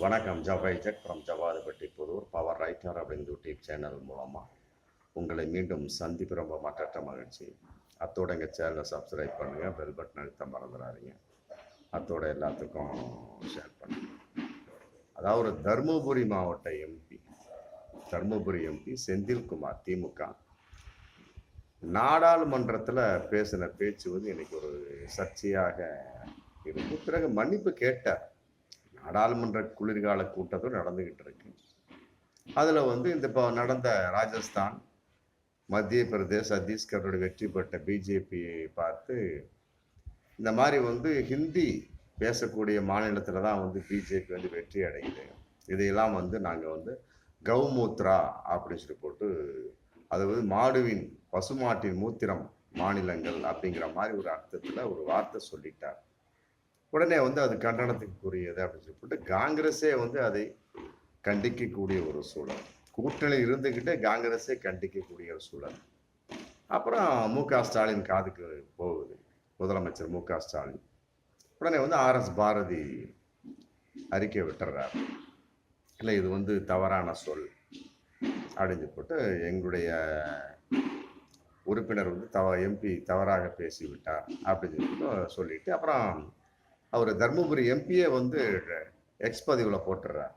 வணக்கம். ஜவை ஜெக் from Javadupatti Pudur. Power writer அப்படிங்கிற யூடியூப் சேனல் மூலமாக உங்களை மீண்டும் சந்திப்பு ரொம்ப மற்ற மகிழ்ச்சி. அத்தோட எங்கள் சேனலை சப்ஸ்கிரைப் பண்ணுங்கள் பெல் பட்டன் அழுத்த மறந்துடாதீங்க. அத்தோட எல்லாத்துக்கும் ஷேர் பண்ணுங்கள் அதாவது ஒரு தருமபுரி மாவட்ட எம்பி தருமபுரி எம்பி செந்தில்குமார் திமுக. நாடாளுமன்றத்தில் பேசின பேச்சு வந்து எனக்கு ஒரு சர்ச்சையாக இருந்து பிறகு மன்னிப்பு கேட்டார். நாடாளுமன்ற குளிர்கால கூட்டத்தோடு நடந்துக்கிட்டு இருக்கு. அதில் வந்து இந்த இப்போ நடந்த ராஜஸ்தான் மத்திய பிரதேஷ் சத்தீஸ்கரோட வெற்றி பெற்ற பிஜேபியை பார்த்து இந்த மாதிரி வந்து ஹிந்தி பேசக்கூடிய மாநிலத்தில் தான் வந்து பிஜேபி வந்து வெற்றி அடையுது. இதையெல்லாம் வந்து நாங்கள் வந்து கௌமூத்ரா அப்படின்னு சொல்லி போட்டு அது வந்து மாடுவின் பசுமாட்டின் மூத்திரம் மாநிலங்கள் அப்படிங்கிற மாதிரி ஒரு அர்த்தத்தில் ஒரு வார்த்தை சொல்லிட்டார். உடனே வந்து அது கண்டனத்துக்குரியது அப்படின்னு சொல்லிட்டு காங்கிரஸே வந்து அதை கண்டிக்கக்கூடிய ஒரு சூழல். கூட்டணி இருந்துக்கிட்டே காங்கிரஸே கண்டிக்கக்கூடிய ஒரு சூழல். அப்புறம் மு க ஸ்டாலின் காதுக்கு போகுது. முதலமைச்சர் மு க ஸ்டாலின். உடனே வந்து ஆர்எஸ் பாரதி அறிக்கை விட்டுறார். இல்லை இது வந்து தவறான சொல் அப்படின்னு போட்டு எங்களுடைய உறுப்பினர் வந்து தவ எம்பி தவறாக பேசிவிட்டார் அப்படின்னு சொல்லிட்டு சொல்லிட்டு அப்புறம் அவர் தர்மபுரி எம்பியே வந்து எக்ஸ் பதிவில் போட்டுடுறார்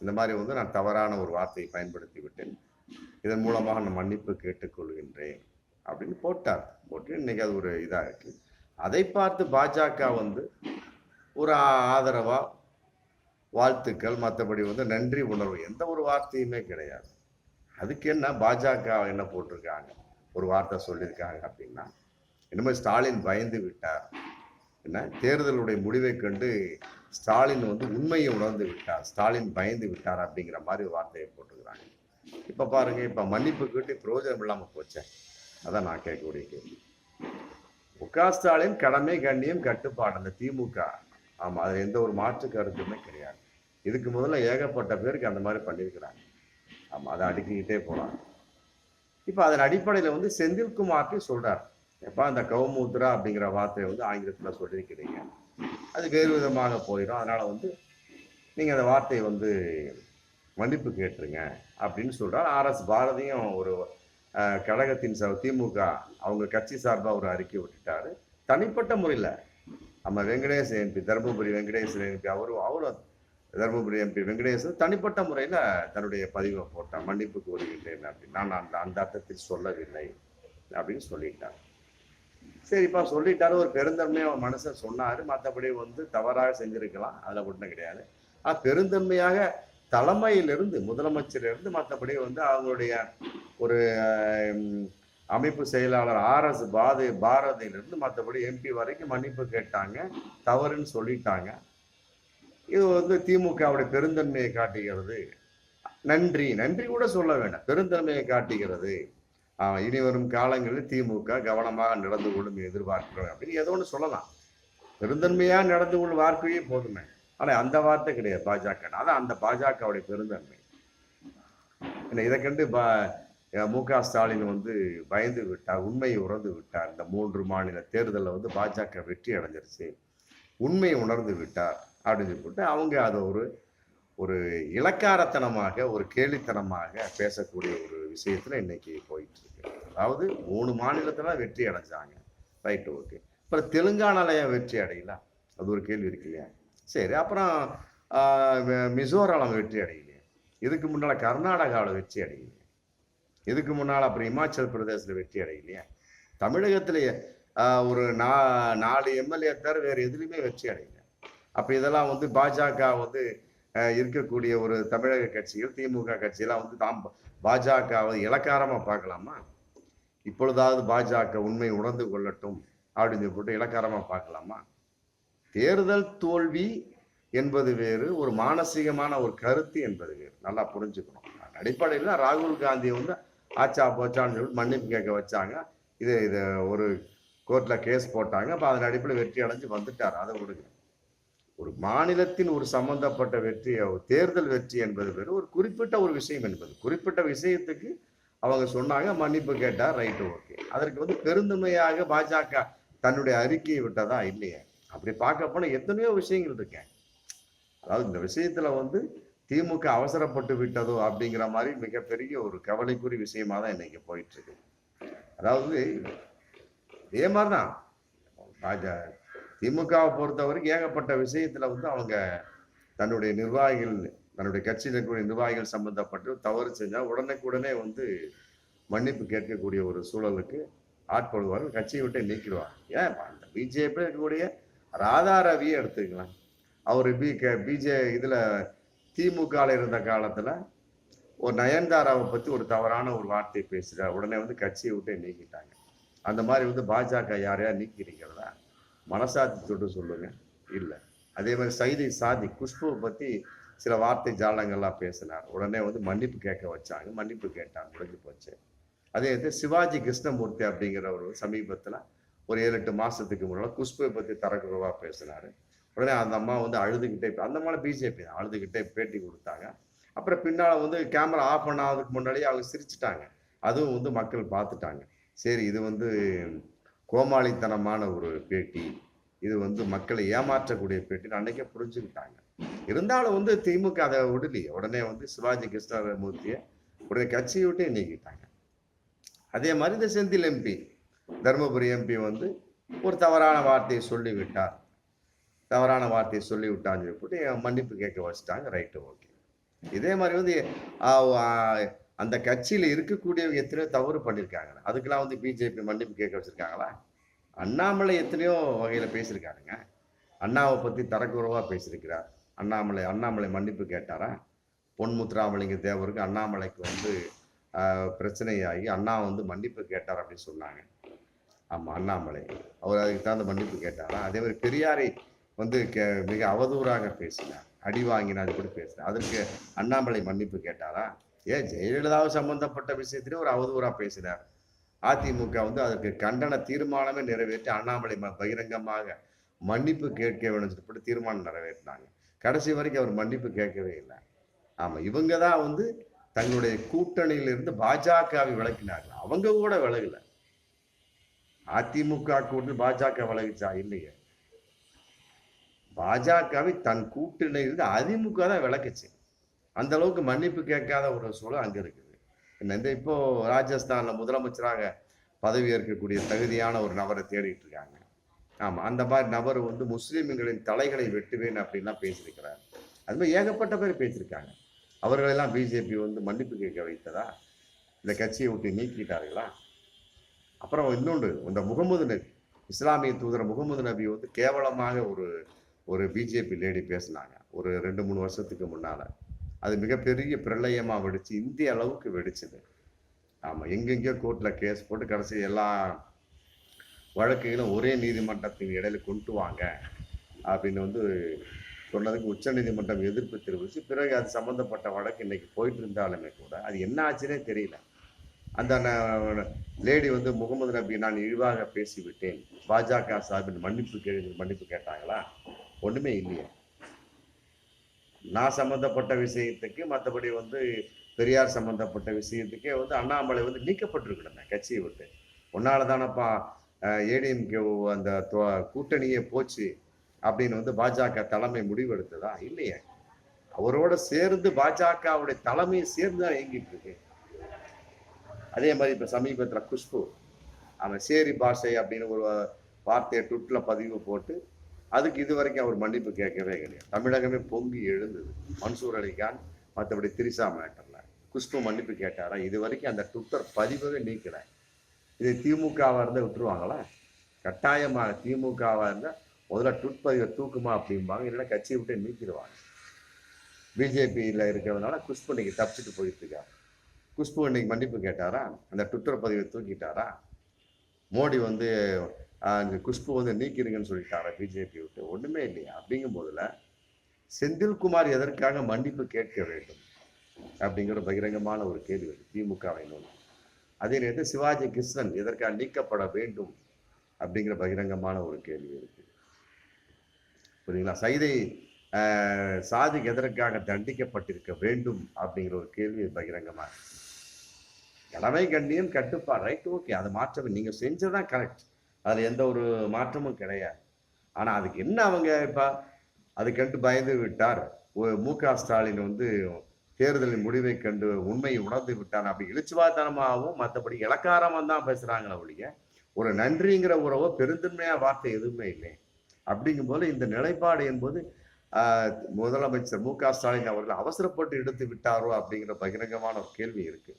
இந்த மாதிரி வந்து நான் தவறான ஒரு வார்த்தையை பயன்படுத்தி விட்டேன் இதன் மூலமாக நான் மன்னிப்பு கேட்டுக்கொள்கின்றேன் அப்படின்னு போட்டார். போட்டு இன்னைக்கு அது ஒரு இதாக இருக்கு அதை பார்த்து பாஜக வந்து ஒரு ஆதரவா வாழ்த்துக்கள் மற்றபடி வந்து நன்றி உணர்வு எந்த ஒரு வார்த்தையுமே கிடையாது. அதுக்கு என்ன பாஜக என்ன போட்டிருக்காங்க? ஒரு வார்த்தை சொல்லியிருக்காங்க அப்படின்னா இனிமேல் ஸ்டாலின் பயந்து விட்டார். என்ன? தேர்தலுடைய முடிவை கண்டு ஸ்டாலின் வந்து உண்மையை உணர்ந்து விட்டார். ஸ்டாலின் பயந்து விட்டார் அப்படிங்கிற மாதிரி ஒரு வார்த்தையை போட்டுக்கிறாங்க. இப்போ பாருங்க இப்போ மன்னிப்பு கேட்டு பிரயோஜனம் இல்லாமல் போச்சேன் அதான் நான் கேட்கக்கூடிய கேள்வி. மு க ஸ்டாலின் கடமை கண்ணியம் கட்டுப்பாடு அந்த திமுக. ஆமாம் அதில் எந்த ஒரு மாற்று கருத்துமே கிடையாது. இதுக்கு முதல்ல ஏகப்பட்ட பேருக்கு அந்த மாதிரி பண்ணியிருக்கிறாங்க. ஆமாம் அதை அடுக்கிக்கிட்டே போகிறாங்க இப்போ அதன் அடிப்படையில் வந்து செந்தில்குமார்க்கு சொல்கிறார் எப்போ இந்த கௌமூத்ரா அப்படிங்கிற வார்த்தையை வந்து ஆங்கிலத்தில் சொல்லியிருக்கிறீங்க அது வேறு விதமாக போயிடும். அதனால் வந்து நீங்கள் அந்த வார்த்தையை வந்து மன்னிப்பு கேட்டுருங்க அப்படின்னு சொல்கிறார் ஆர்எஸ் பாரதியும் ஒரு கழகத்தின் ச திமுக அவங்க கட்சி சார்பாக ஒரு அறிக்கை விட்டுட்டாரு. தனிப்பட்ட முறையில் நம்ம வெங்கடேஷ் எம்பி தருமபுரி வெங்கடேசன் எம்பி அவரும் அவரும் தருமபுரி எம்பி வெங்கடேசன் தனிப்பட்ட முறையில் தன்னுடைய பதிவை போட்டான். மன்னிப்பு கோருகின்றேன் அப்படின்னு. நான் அந்த அந்த அர்த்தத்தில் சொல்லவில்லை அப்படின்னு சொல்லிட்டார். சரிப்பா சொல்லிட்டாரு ஒரு பெருந்தன்மையாக அவன் மனுஷன் மற்றபடி வந்து தவறாக செஞ்சிருக்கலாம். அதில் ஒன்றும் கிடையாது. ஆனால் பெருந்தன்மையாக தலைமையிலிருந்து முதலமைச்சரிலிருந்து மற்றபடி வந்து அவங்களுடைய ஒரு அமைப்பு செயலாளர் ஆர்எஸ் பாதி பாரதியிலிருந்து மற்றபடி எம்பி வரைக்கும் மன்னிப்பு கேட்டாங்க. தவறுன்னு சொல்லிட்டாங்க. இது வந்து திமுகவுடைய பெருந்தன்மையை காட்டுகிறது. நன்றி. நன்றி கூட சொல்ல வேண்டாம். பெருந்தன்மையை காட்டுகிறது. இனி வரும் காலங்களில் திமுக கவனமாக நடந்து கொள்ளும் எதிர்பார்க்கிறோம் அப்படின்னு ஏதோ ஒன்று சொல்லலாம். பெருந்தன்மையாக நடந்து கொள்ளும் வார்த்தையே போதுமே. ஆனால் அந்த வார்த்தை கிடையாது பாஜக அதான் அந்த பாஜகவுடைய பெருந்தன்மை. என்ன இதை கண்டு பா மு க ஸ்டாலின் வந்து பயந்து விட்டார் உண்மையை உணர்ந்து விட்டார். இந்த மூன்று மாநில தேர்தலில் வந்து பாஜக வெற்றி அடைஞ்சிருச்சு. உண்மையை உணர்ந்து விட்டார் அப்படின்னு சொல்லிட்டு அவங்க அதை ஒரு ஒரு இலக்காரத்தனமாக ஒரு கேலித்தனமாக பேசக்கூடிய ஒரு விஷயத்துல இன்னைக்கு போயிட்டு இருக்கு அதாவது மூணு மாநிலத்தில் வெற்றி அடைஞ்சாங்க. ரைட் ஓகே அப்புறம் தெலுங்கானால வெற்றி அடையல? அது ஒரு கேள்வி இருக்கு இல்லையா? சரி அப்புறம் மிசோராலம் வெற்றி அடையலையே. இதுக்கு முன்னால் கர்நாடகாவில் வெற்றி அடையலையே. இதுக்கு முன்னால் அப்புறம் இமாச்சல் பிரதேசத்தில் வெற்றி அடையலையே. தமிழகத்திலேயே ஒரு நா நாலு எம்எல்ஏ தவிர வேறு எதுலேயுமே வெற்றி அடையல. அப்போ இதெல்லாம் வந்து பாஜக வந்து இருக்கக்கூடிய ஒரு தமிழக கட்சிகள் திமுக கட்சியெல்லாம் வந்து தாம் பாஜகவை இலக்காரமாக பார்க்கலாமா? இப்பொழுதாவது பாஜக உண்மை உணர்ந்து கொள்ளட்டும் அப்படின்னு போட்டு இலக்காரமாக பார்க்கலாமா? தேர்தல் தோல்வி என்பது வேறு ஒரு மானசீகமான ஒரு கருத்து என்பது வேறு. நல்லா புரிஞ்சுக்கணும். அடிப்படையில் ராகுல் காந்தியை வந்து ஆச்சா போச்சான்னு சொல்லி மன்னிப்பு கேட்க வச்சாங்க. இது இது ஒரு கோர்ட்டில் கேஸ் போட்டாங்க. அப்போ அதன் அடிப்படையில் வெற்றி அடைஞ்சு வந்துட்டார். அதை விடுங்க. ஒரு மாநிலத்தின் ஒரு சம்பந்தப்பட்ட வெற்றி ஒரு தேர்தல் வெற்றி என்பது வேறு. ஒரு குறிப்பிட்ட ஒரு விஷயம் என்பது. குறிப்பிட்ட விஷயத்துக்கு அவங்க சொன்னாங்க மன்னிப்பு கேட்டால் ரைட்டு ஓகே. அதற்கு வந்து பெருந்தன்மையாக பாஜக தன்னுடைய அறிக்கையை விட்டதா? இல்லையே. அப்படி பார்க்க போனால் எத்தனையோ விஷயங்கள் இருக்கேன் அதாவது இந்த விஷயத்துல வந்து திமுக அவசரப்பட்டு விட்டதோ அப்படிங்கிற மாதிரி மிகப்பெரிய ஒரு கவலைக்குறி விஷயமா தான் இன்னைக்கு போயிட்டு இருக்கு. அதாவது இதே மாதிரிதான். பாஜ திமுகவை பொறுத்த வரைக்கும் ஏகப்பட்ட விஷயத்துல வந்து அவங்க தன்னுடைய நிர்வாகிகள் தன்னுடைய கட்சியில் இருக்கக்கூடிய நிர்வாகிகள் சம்பந்தப்பட்டு தவறு செஞ்சால் உடனுக்குடனே வந்து மன்னிப்பு கேட்கக்கூடிய ஒரு சூழலுக்கு ஆட்படுவார்கள் கட்சியை விட்டு நீக்கிடுவார் ஏன் அந்த பிஜேபி இருக்கக்கூடிய ராதா ரவியை எடுத்துக்கலாம். அவர் பி க பிஜே இதில் திமுகவில் இருந்த காலத்தில் ஒரு நயன்தாராவை பற்றி ஒரு தவறான ஒரு வார்த்தை பேசுகிறார் உடனே வந்து கட்சியை விட்டு நீக்கிட்டாங்க. அந்த மாதிரி வந்து பாஜக யாரையா நீக்கிறீங்களா மனசாட்சி தொட்டு சொல்லுங்க. இல்லை. அதே மாதிரி சைதை சாதி குஷ்புவை பற்றி சில வார்த்தை ஜாலங்கள்லாம் பேசினார். உடனே வந்து மன்னிப்பு கேட்க வச்சாங்க. மன்னிப்பு கேட்டாங்க. முடிஞ்சு போச்சு. அதே இது சிவாஜி கிருஷ்ணமூர்த்தி அப்படிங்கிற ஒரு ஒரு ஏழு எட்டு மாதத்துக்கு முன்னால் குஷ்புவை பற்றி தரக்குறவாக பேசினார். உடனே அந்த அம்மா வந்து அழுதுகிட்டே அந்த அம்மாவில் பிஜேபி அழுதுகிட்டே பேட்டி கொடுத்தாங்க. அப்புறம் பின்னால் வந்து கேமரா ஆஃப் பண்ணாததுக்கு முன்னாடியே அவங்க சிரிச்சிட்டாங்க. அதுவும் வந்து மக்கள் பார்த்துட்டாங்க. சரி இது வந்து கோமாளித்தனமான ஒரு பேட்டி. இது வந்து மக்களை ஏமாற்றக்கூடிய பேட்டின்னு அன்னைக்கே புரிஞ்சுக்கிட்டாங்க. இருந்தாலும் வந்து திமுக அதை விடலையே. உடனே வந்து சிவாஜி கிருஷ்ணமூர்த்தியை உடனே கட்சியை விட்டே நீக்கிட்டாங்க. அதே மாதிரி இந்த செந்தில் எம்பி தருமபுரி எம்பி வந்து ஒரு தவறான வார்த்தையை சொல்லிவிட்டார். தவறான வார்த்தையை சொல்லி விட்டான்னு சொல்லிட்டு மன்னிப்பு கேட்க வச்சுட்டாங்க. Right okay. இதே மாதிரி வந்து அந்த கட்சியில் இருக்கக்கூடியவங்க எத்தனையோ தவறு பண்ணியிருக்காங்க அதுக்கெல்லாம் வந்து பிஜேபி மன்னிப்பு கேட்க வச்சுருக்காங்களா? அண்ணாமலை எத்தனையோ வகையில் பேசியிருக்காருங்க. அண்ணாவை பற்றி தரக்குறவாக பேசியிருக்கிறார். அண்ணாமலை அண்ணாமலை மன்னிப்பு கேட்டாரா? பொன்முத்துராமலிங்க தேவருக்கு அண்ணாமலைக்கு வந்து பிரச்சனையாகி அண்ணா வந்து மன்னிப்பு கேட்டார் அப்படின்னு சொன்னாங்க. ஆமாம் அண்ணாமலை. அவர் அதுக்கு தகுந்த மன்னிப்பு கேட்டாரா? அதே மாதிரி பெரியாரை வந்து கே- மிக அவதூறாக பேசினார். அடி வாங்கினார் கூட பேசினார். அதற்கு அண்ணாமலை மன்னிப்பு கேட்டாரா? ஏன் ஜெயலலிதாவை சம்பந்தப்பட்ட விஷயத்திலே ஒரு அவதூறாக பேசினார். அதிமுக வந்து அதற்கு கண்டன தீர்மானமே நிறைவேற்றி அண்ணாமலை பகிரங்கமாக மன்னிப்பு கேட்க வேண்டும் சொல்லிட்டு தீர்மானம் நிறைவேற்றினாங்க. கடைசி வரைக்கும் அவர் மன்னிப்பு கேட்கவே இல்லை. ஆமா இவங்க தான் வந்து தங்களுடைய கூட்டணியிலிருந்து பாஜகவை விளக்கினார்கள் அவங்க கூட விலகலை. அதிமுக கூட்டணி பாஜக விலகிச்சா? இல்லையே. பாஜகவை தன் கூட்டணியிலிருந்து அதிமுக தான் விளக்குச்சு அந்த அளவுக்கு மன்னிப்பு கேட்காத ஒரு சூழல் அங்கே இருக்குது. இந்த இப்போ ராஜஸ்தான்ல முதலமைச்சராக பதவி ஏற்கக்கூடிய தகுதியான ஒரு நபரை தேடிட்டு இருக்காங்க. ஆமாம் அந்த மாதிரி நபர் வந்து முஸ்லீம்களின் தலைகளை வெட்டுவேன் அப்படின்லாம் பேசியிருக்கிறார். அது மாதிரி ஏகப்பட்ட பேர் பேசியிருக்காங்க. அவர்களெல்லாம் பிஜேபி வந்து மன்னிப்பு கேட்க வைத்ததா? இந்த கட்சியை விட்டு நீக்கிட்டார்களா? அப்புறம் இன்னொன்று இந்த முகமது நபி இஸ்லாமிய தூதர் முகமது நபி வந்து கேவலமாக ஒரு ஒரு பிஜேபி லேடி பேசினாங்க. ஒரு ரெண்டு மூணு வருஷத்துக்கு முன்னால். அது மிகப்பெரிய பிரளயமாக வெடிச்சு இந்திய அளவுக்கு வெடிச்சது. ஆமாம் எங்கெங்கேயோ கோர்ட்டில் கேஸ் போட்டு கடைசி எல்லா வழக்குகளும் ஒரே நீதிமன்றத்தின் இடையில கொண்டு வாங்க அப்படின்னு வந்து சொன்னதுக்கு உச்சநீதிமன்றம் எதிர்ப்பு தெரிவிச்சு பிறகு அது சம்மந்தப்பட்ட வழக்கு இன்னைக்கு போயிட்டு இருந்தாலுமே கூட அது என்ன ஆச்சுன்னே தெரியல. அந்த லேடி வந்து முகமது நபி நான் இழிவாக பேசிவிட்டேன். பாஜக சார்பில் மன்னிப்பு கே மன்னிப்பு கேட்டாங்களா? ஒன்றுமே இல்லையே. நான் சம்பந்தப்பட்ட விஷயத்துக்கு மற்றபடி வந்து பெரியார் சம்பந்தப்பட்ட விஷயத்துக்கே வந்து அண்ணாமலை வந்து நீக்கப்பட்டிருக்கணுமே கட்சியை விட்டு. உன்னால தானப்பா ஏடிஎம்கே அந்த கூட்டணியே போச்சு அப்படின்னு வந்து பாஜக தலைமை முடிவெடுத்ததா? இல்லையே. அவரோட சேர்ந்து பாஜகவுடைய தலைமையை சேர்ந்து தான் இயங்கிட்டு இருக்கு அதே மாதிரி இப்ப சமீபத்துல குஷ்பு அவன் சேரி பாஷை அப்படின்னு ஒரு வார்த்தையை ட்விட்டில் பதிவு போட்டு அதுக்கு இது வரைக்கும் அவர் மன்னிப்பு கேட்கவே கிடையாது. தமிழகமே பொங்கி எழுந்தது. மன்சூர் அலிகான் மற்றபடி திரிசா மேட்டரில் குஷ்பு மன்னிப்பு கேட்டாரா? இது வரைக்கும் அந்த ட்விட்டர் பதிவவே நீக்கலை. இது திமுகவாக இருந்தால் விட்டுருவாங்களா? கட்டாயமாக திமுகவாக இருந்தால் முதல்ல ட்விட் பதிவை தூக்குமா அப்படிம்பாங்க. இல்லைன்னா கட்சியை விட்டு நீக்கிடுவாங்க. பிஜேபியில் இருக்கிறதுனால குஷ்பு இன்னைக்கு தப்பிச்சுட்டு போயிட்டுருக்காரு குஷ்பு இன்னைக்கு மன்னிப்பு கேட்டாரா? அந்த ட்விட்டர் பதிவை தூக்கிட்டாரா? மோடி வந்து அந்த குஷ்பு வந்து நீக்கிடுங்கன்னு சொல்லிட்டாரா பிஜேபி விட்டு. ஒண்ணுமே இல்லையா. அப்படிங்கும் போதுல செந்தில்குமார் எதற்காக மன்னிப்பு கேட்க வேண்டும் அப்படிங்கிற பகிரங்கமான ஒரு கேள்வி இருக்கு திமுகவை நோக்கி. அதே நேரத்தில் சிவாஜி கிருஷ்ணன் எதற்காக நீக்கப்பட வேண்டும் அப்படிங்கிற பகிரங்கமான ஒரு கேள்வி இருக்கு. புரியுங்களா சைதை ஆஹ், சாதிக்கு எதற்காக தண்டிக்கப்பட்டிருக்க வேண்டும் அப்படிங்கிற ஒரு கேள்வி பகிரங்கமாக கடமை கண்ணியம் கட்டுப்பாடு. ரைட் ஓகே அது மாற்றம் நீங்கள் செஞ்சதான் கரெக்ட் அதில் எந்த ஒரு மாற்றமும் கிடையாது. ஆனால் அதுக்கு என்ன அவங்க இப்போ அதுக்கண்டு பயந்து விட்டார். மு க ஸ்டாலின் வந்து தேர்தலின் முடிவை கண்டு உண்மையை உணர்ந்து விட்டார். அப்படி இழிச்சுவாதனமாகவும் மற்றபடி இலக்காரமாக தான் பேசுகிறாங்களே ஒழிய ஒரு நன்றிங்கிற உறவோ பெருந்தன்மையாக வார்த்தை எதுவுமே இல்லை. அப்படிங்கும்போது இந்த நிலைப்பாடு என்பது முதலமைச்சர் மு க ஸ்டாலின் அவர்கள் அவசரப்பட்டு எடுத்து விட்டாரோ அப்படிங்கிற பகிரங்கமான ஒரு கேள்வி இருக்குது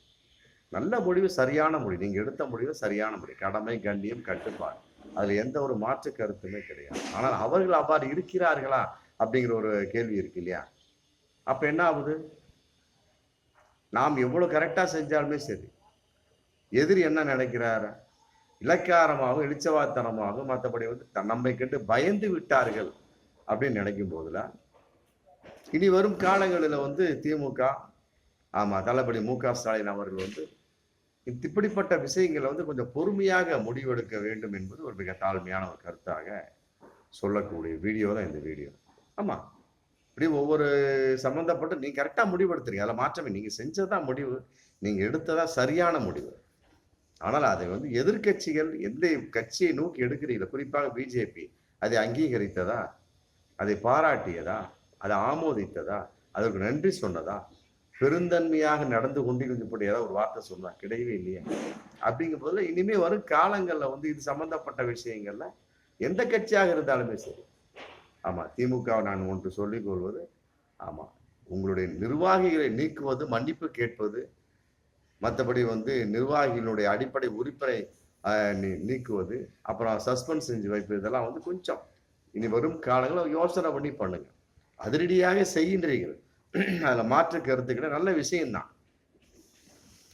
நல்ல முடிவு சரியான முடிவு. நீங்கள் எடுத்த முடிவு சரியான முடிவு. கடமை கண்ணியம் கட்டுப்பாடு. அதில் எந்த ஒரு மாற்று கருத்துமே கிடையாது. ஆனால் அவர்கள் அவ்வாறு இருக்கிறார்களா அப்படிங்கிற ஒரு கேள்வி இருக்கு இல்லையா? அப்போ என்ன ஆகுது? நாம் எவ்வளோ கரெக்டாக செஞ்சாலுமே சரி. எதிரி என்ன நினைக்கிறாரு? இலக்காரமாகவும் எழுச்சவாத்தனமாகவும் மற்றபடி வந்து நம்மை கண்டு பயந்து விட்டார்கள் அப்படின்னு நினைக்கும் போதில் இனி வரும் காலங்களில் வந்து திமுக ஆமாம் தளபதி மு க ஸ்டாலின் அவர்கள் வந்து இப்படிப்பட்ட விஷயங்களை வந்து கொஞ்சம் பொறுமையாக முடிவெடுக்க வேண்டும் என்பது ஒரு மிக தாழ்மையான ஒரு கருத்தாக சொல்லக்கூடிய வீடியோ தான் இந்த வீடியோ ஆமாம் இப்படி ஒவ்வொரு சம்மந்தப்பட்டு நீங்கள் கரெக்டாக முடிவெடுத்துறீங்க அதில் மாற்றமே நீங்கள் செஞ்சதான் முடிவு நீங்கள் எடுத்ததா சரியான முடிவு. ஆனால் அதை வந்து எதிர்க்கட்சிகள் எந்த கட்சியை நோக்கி எடுக்கிறீங்களோ குறிப்பாக பிஜேபி அதை அங்கீகரித்ததா? அதை பாராட்டியதா? அதை ஆமோதித்ததா? அதற்கு நன்றி சொன்னதா? பெருந்தன்மையாக நடந்து கொண்டு ஏதாவது ஒரு வார்த்தை சொன்னா கிடையவே இல்லையா? அப்படிங்கும் போதுல இனிமே வரும் காலங்கள்ல வந்து இது சம்பந்தப்பட்ட விஷயங்கள்ல எந்த கட்சியாக இருந்தாலுமே சரி. ஆமா திமுக நான் ஒன்று சொல்லிக் கொள்வது ஆமா உங்களுடைய நிர்வாகிகளை நீக்குவது மன்னிப்பு கேட்பது மற்றபடி வந்து நிர்வாகிகளுடைய அடிப்படை உறுப்பினை நீ- நீக்குவது அப்புறம் சஸ்பெண்ட் செஞ்சு வைப்பது இதெல்லாம் வந்து கொஞ்சம். இனி வரும் காலங்களில் யோசனை பண்ணி பண்ணுங்க. அதிரடியாக செய்கின்றீர்கள். அதுல மாற்று கருத்துக்கிட்ட நல்ல விஷயம்தான்.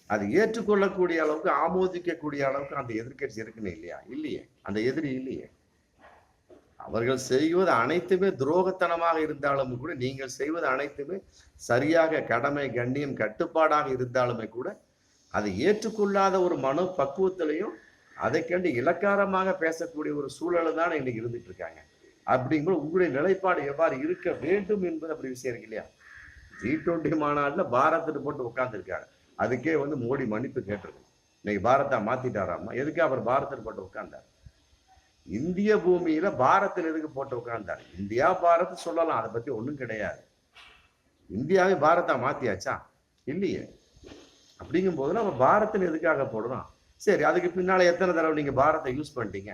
அது ஏற்றுக்கொள்ளக்கூடிய அளவுக்கு ஆமோதிக்கக்கூடிய அளவுக்கு அந்த எதிர்க்கட்சி இருக்குன்னு இல்லையா? இல்லையே. அந்த எதிரி இல்லையே. அவர்கள் செய்வது அனைத்துமே துரோகத்தனமாக இருந்தாலும் கூட நீங்கள் செய்வது அனைத்துமே சரியாக கடமை கண்ணியம் கட்டுப்பாடாக இருந்தாலுமே கூட அதை ஏற்றுக்கொள்ளாத ஒரு மனோ பக்குவத்திலையும் அதை கண்டு இலக்காரமாக பேசக்கூடிய ஒரு சூழலை தான் இன்னைக்கு இருந்துட்டு இருக்காங்க. அப்படிங்கும்போது உங்களுடைய நிலைப்பாடு எவ்வாறு இருக்க வேண்டும் என்பது அப்படி விஷயம் இருக்கு இல்லையா? ஜி டுவெண்ட்டி மாநாட்டில் பாரத்னு போட்டு உட்காந்துருக்காரு அதுக்கே வந்து மோடி மன்னிப்பு கேட்டிருக்கு. இன்னைக்கு பாரதா மாத்திட்டாராமா எதுக்கு அவர் பாரத்தில் போட்டு உட்கார்ந்தார்? இந்திய பூமியில பாரத்தில் எதுக்கு போட்டு உட்கார்ந்தார்? இந்தியா பாரத் சொல்லலாம். அதை பத்தி ஒன்றும் கிடையாது. இந்தியாவே பாரதா மாத்தியாச்சா? இல்லையே. அப்படிங்கும் போது நம்ம பாரத்தில் எதுக்காக போடுறோம் சரி அதுக்கு பின்னால எத்தனை தடவை நீங்க பாரத்தை யூஸ் பண்ணிட்டீங்க?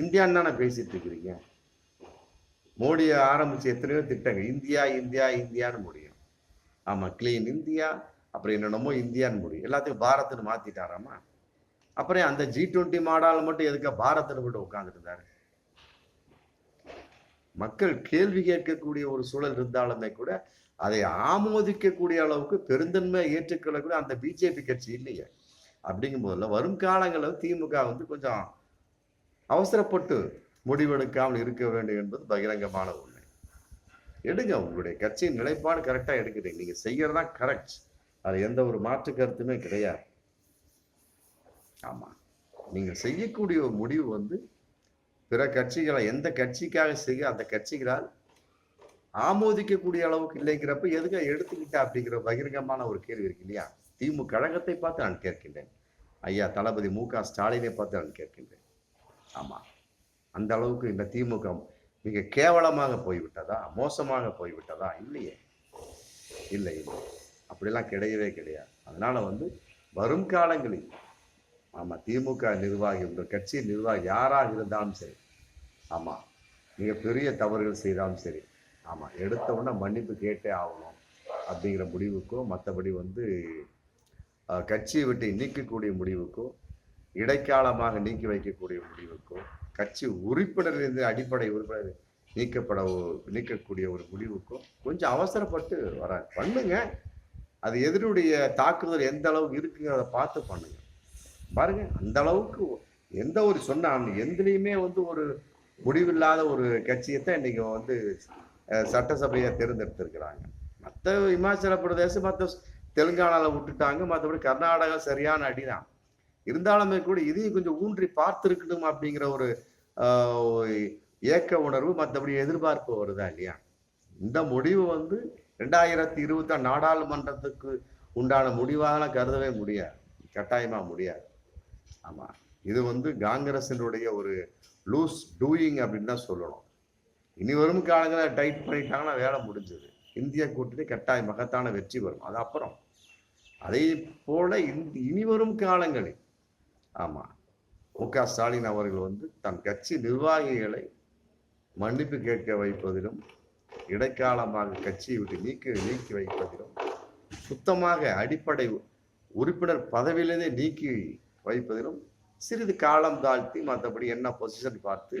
இந்தியான்னு தானே பேசிட்டு இருக்கிறீங்க? மோடியை ஆரம்பிச்சு எத்தனையோ திட்டங்கள். இந்தியா இந்தியா இந்தியான்னு மோடி ஆமா கிளீன் இந்தியா அப்புறம் என்னென்னமோ இந்தியான்னு முடியும். எல்லாத்தையும் பாரத்னு மாத்திட்டாராமா? அப்புறம் அந்த ஜி டுவெண்ட்டி மாடால் மட்டும் எதுக்க பாரத்தில் மட்டும் உட்கார்ந்துட்டு இருந்தாரு? மக்கள் கேள்வி கேட்கக்கூடிய ஒரு சூழல் இருந்தாலுமே கூட அதை ஆமோதிக்கக்கூடிய அளவுக்கு பெருந்தன்மை ஏற்றுக்கொள்ளக்கூடிய அந்த பிஜேபி கட்சி இல்லையே. அப்படிங்கும் போதில் வரும் காலங்களில் திமுக வந்து கொஞ்சம் அவசரப்பட்டு முடிவெடுக்காமல் இருக்க வேண்டும் என்பது பகிரங்கமான உண்மை. எடுங்க உங்களுடைய கட்சியின் நிலைப்பாடு கரெக்டாக எடுக்கிறீங்க நீங்கள் செய்யறதா கரெக்ட் அது எந்த ஒரு மாற்று கருத்துமே கிடையாது. ஆமாம் நீங்கள் செய்யக்கூடிய ஒரு முடிவு வந்து பிற கட்சிகளை எந்த கட்சிக்காக செய்ய அந்த கட்சிகளால் ஆமோதிக்கக்கூடிய அளவுக்கு இல்லைங்கிறப்ப எதுக்காக எடுத்துக்கிட்டா அப்படிங்கிற பகிரங்கமான ஒரு கேள்வி இருக்கு இல்லையா? திமுக கழகத்தை பார்த்து நான் கேட்கின்றேன். ஐயா தளபதி மு க ஸ்டாலினை பார்த்து நான் கேட்கின்றேன். ஆமாம் அந்த அளவுக்கு இந்த திமுக மிக கேவலமாக போய்விட்டதா? மோசமாக போய்விட்டதா? இல்லையே. இல்லை இல்லை. அப்படிலாம் கிடையவே கிடையாது. அதனால வந்து வரும் காலங்களில் ஆமாம் திமுக நிர்வாகி உங்கள் கட்சி நிர்வாகி யாராக இருந்தாலும் சரி ஆமா மிகப்பெரிய தவறுகள் செய்தாலும் சரி ஆமாம் எடுத்த உடனே மன்னிப்பு கேட்டே ஆகணும் அப்படிங்கிற முடிவுக்கோ மற்றபடி வந்து கட்சியை விட்டு நீக்கக்கூடிய முடிவுக்கோ இடைக்காலமாக நீக்கி வைக்கக்கூடிய முடிவுக்கோ கட்சி உறுப்பினரிலிருந்து அடிப்படை உறுப்பினர் நீக்கப்பட நீக்கக்கூடிய ஒரு முடிவுக்கும் கொஞ்சம் அவசரப்பட்டு வர பண்ணுங்க. அது எதிரியுடைய தாக்குதல் எந்த அளவுக்கு இருக்குங்கிறத பார்த்து பண்ணுங்க. பாருங்க அந்த அளவுக்கு எந்த ஒரு சொன்ன எந்திலையுமே வந்து ஒரு முடிவில்லாத ஒரு கட்சியை தான் இன்னைக்கு வந்து சட்டசபையை தேர்ந்தெடுத்திருக்கிறாங்க. மற்ற இமாச்சல பிரதேசம் மற்ற தெலுங்கானாவில் விட்டுட்டாங்க மற்றபடி கர்நாடகா சரியான அடிதான். இருந்தாலுமே கூட இதையும் கொஞ்சம் ஊன்றி பார்த்துருக்கணும் அப்படிங்கிற ஒரு ஆஹ், ஏக்க உணர்வு மற்றபடி எதிர்பார்ப்பு வருதா இல்லையா? இந்த முடிவு வந்து ரெண்டாயிரத்தி இருபத்தி நாடாளுமன்றத்துக்கு உண்டான முடிவாக கருதவே முடியாது. கட்டாயமா முடியாது. ஆமா. இது வந்து காங்கிரசினுடைய ஒரு லூஸ் டூயிங் அப்படின்னு தான் சொல்லணும். இனி வரும் காலங்களை டைட் பண்ணிட்டாங்கன்னா வேலை முடிஞ்சது. இந்திய கூட்டணி கட்டாய மகத்தான வெற்றி வரும் அது அப்புறம். அதே போல இந்த இனி வரும் காலங்களில் ஆமாம் மு க ஸ்டாலின் அவர்கள் வந்து தன் கட்சி நிர்வாகிகளை மன்னிப்பு கேட்க வைப்பதிலும் இடைக்காலமாக கட்சியை விட்டு நீக்கி நீக்கி வைப்பதிலும் சுத்தமாக அடிப்படை உறுப்பினர் பதவியிலேயே நீக்கி வைப்பதிலும் சிறிது காலம் தாழ்த்தி மற்றபடி என்ன பொசிஷன் பார்த்து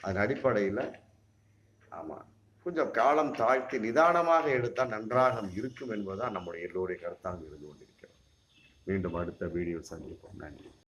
அதன் அடிப்படையில் ஆமாம் கொஞ்சம் காலம் தாழ்த்தி நிதானமாக எடுத்தால் நன்றாக இருக்கும் என்பதுதான் நம்முடைய எல்லோருடைய கருத்தாக இருந்து கொண்டிருக்கிறோம் மீண்டும் அடுத்த வீடியோ சந்திப்போம். நன்றி.